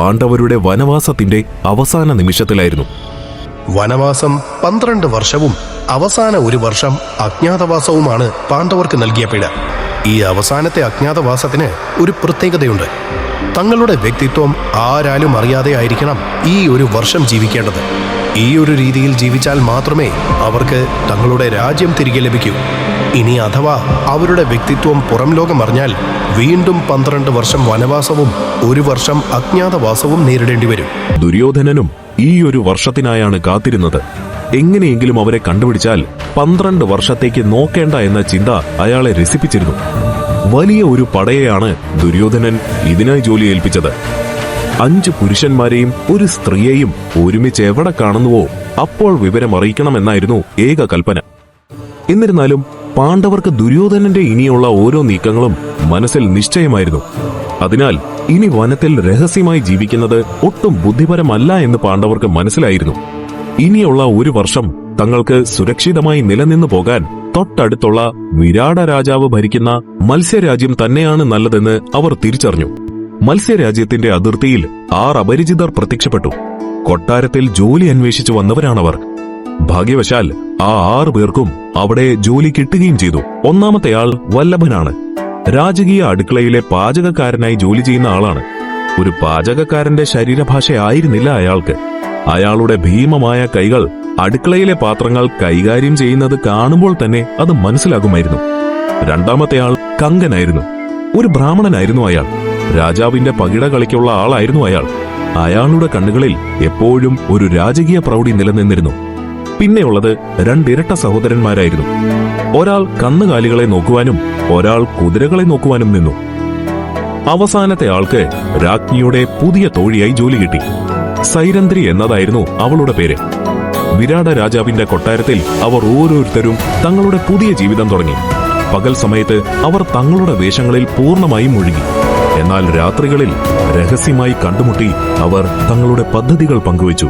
പാണ്ഡവരുടെ വനവാസത്തിന്റെ അവസാന നിമിഷത്തിലായിരുന്നു. വനവാസം പന്ത്രണ്ട് വർഷവും അവസാന ഒരു വർഷം അജ്ഞാതവാസവുമാണ് പാണ്ഡവർക്ക് നൽകിയ പിഴ. ഈ അവസാനത്തെ അജ്ഞാതവാസത്തിന് ഒരു പ്രത്യേകതയുണ്ട്. തങ്ങളുടെ വ്യക്തിത്വം ആരാലും അറിയാതെ ആയിരിക്കണം ഈ ഒരു വർഷം ജീവിക്കേണ്ടത്. ഈ ഒരു രീതിയിൽ ജീവിച്ചാൽ മാത്രമേ അവർക്ക് തങ്ങളുടെ രാജ്യം തിരികെ ലഭിക്കൂ. ഇനി അഥവാ അവരുടെ വ്യക്തിത്വം പുറം ലോകം അറിഞ്ഞാൽ വീണ്ടും പന്ത്രണ്ട് വർഷം വനവാസവും ഒരു വർഷം അജ്ഞാതവാസവും നേരിടേണ്ടി വരും. ദുര്യോധനനും ഈ ഒരു വർഷത്തിനായാണ് കാത്തിരുന്നത്. എങ്ങനെയെങ്കിലും അവരെ കണ്ടുപിടിച്ചാൽ പന്ത്രണ്ട് വർഷത്തേക്ക് നോക്കേണ്ട എന്ന ചിന്ത അയാളെ രസിപ്പിച്ചിരുന്നു. വലിയ ഒരു പടയെയാണ് ദുര്യോധനൻ ഇതിനായി ജോലി ഏൽപ്പിച്ചത് അഞ്ച് പുരുഷന്മാരെയും ഒരു സ്ത്രീയെയും ഒരുമിച്ച് എവിടെ കാണുന്നുവോ അപ്പോൾ വിവരം അറിയിക്കണമെന്നായിരുന്നു ഏക കൽപ്പന എന്നിരുന്നാലും പാണ്ഡവർക്ക് ദുര്യോധനന്റെ ഇനിയുള്ള ഓരോ നീക്കങ്ങളും മനസ്സിൽ നിശ്ചയമായിരുന്നു. അതിനാൽ ഇനി വനത്തിൽ രഹസ്യമായി ജീവിക്കുന്നത് ഒട്ടും ബുദ്ധിപരമല്ല എന്ന് പാണ്ഡവർക്ക് മനസ്സിലായിരുന്നു. ഇനിയുള്ള ഒരു വർഷം തങ്ങൾക്ക് സുരക്ഷിതമായി നിലനിന്നു പോകാൻ തൊട്ടടുത്തുള്ള വിരാട രാജാവ് ഭരിക്കുന്ന മത്സ്യരാജ്യം തന്നെയാണ് നല്ലതെന്ന് അവർ തിരിച്ചറിഞ്ഞു. മത്സ്യരാജ്യത്തിന്റെ അതിർത്തിയിൽ ആറ് അപരിചിതർ പ്രത്യക്ഷപ്പെട്ടു. കൊട്ടാരത്തിൽ ജോലി അന്വേഷിച്ചു വന്നവരാണവർ. ഭാഗ്യവശാൽ ആ ആറു പേർക്കും അവിടെ ജോലി കിട്ടുകയും ചെയ്തു. ഒന്നാമത്തെയാൾ വല്ലഭനാണ്. രാജകീയ അടുക്കളയിലെ പാചകക്കാരനായി ജോലി ചെയ്യുന്ന ആളാണ്. ഒരു പാചകക്കാരന്റെ ശരീരഭാഷയായിരുന്നില്ല അയാൾക്ക്. അയാളുടെ ഭീമമായ കൈകൾ അടുക്കളയിലെ പാത്രങ്ങൾ കൈകാര്യം ചെയ്യുന്നത് കാണുമ്പോൾ തന്നെ അത് മനസ്സിലാകുമായിരുന്നു. രണ്ടാമത്തെയാൾ കങ്കനായിരുന്നു. ഒരു ബ്രാഹ്മണനായിരുന്നു അയാൾ. രാജാവിന്റെ പകിട കളിക്കുള്ള ആളായിരുന്നു അയാൾ. അയാളുടെ കണ്ണുകളിൽ എപ്പോഴും ഒരു രാജകീയ പ്രൗഢി നിലനിന്നിരുന്നു. പിന്നെയുള്ളത് രണ്ടിരട്ട സഹോദരന്മാരായിരുന്നു. ഒരാൾ കന്നുകാലികളെ നോക്കുവാനും ഒരാൾ കുതിരകളെ നോക്കുവാനും നിന്നു. അവസാനത്തെ ആൾക്ക് രാജ്ഞിയുടെ പുതിയ തോഴിയായി ജോലി കിട്ടി. സൈരന്ധ്രി എന്നതായിരുന്നു അവളുടെ പേര്. വിരാട രാജാവിന്റെ കൊട്ടാരത്തിൽ അവർ ഓരോരുത്തരും തങ്ങളുടെ പുതിയ ജീവിതം തുടങ്ങി. പകൽ സമയത്ത് അവർ തങ്ങളുടെ വേഷങ്ങളിൽ പൂർണമായും മുഴുകി. എന്നാൽ രാത്രികളിൽ രഹസ്യമായി കണ്ടുമുട്ടി അവർ തങ്ങളുടെ പദ്ധതികൾ പങ്കുവച്ചു.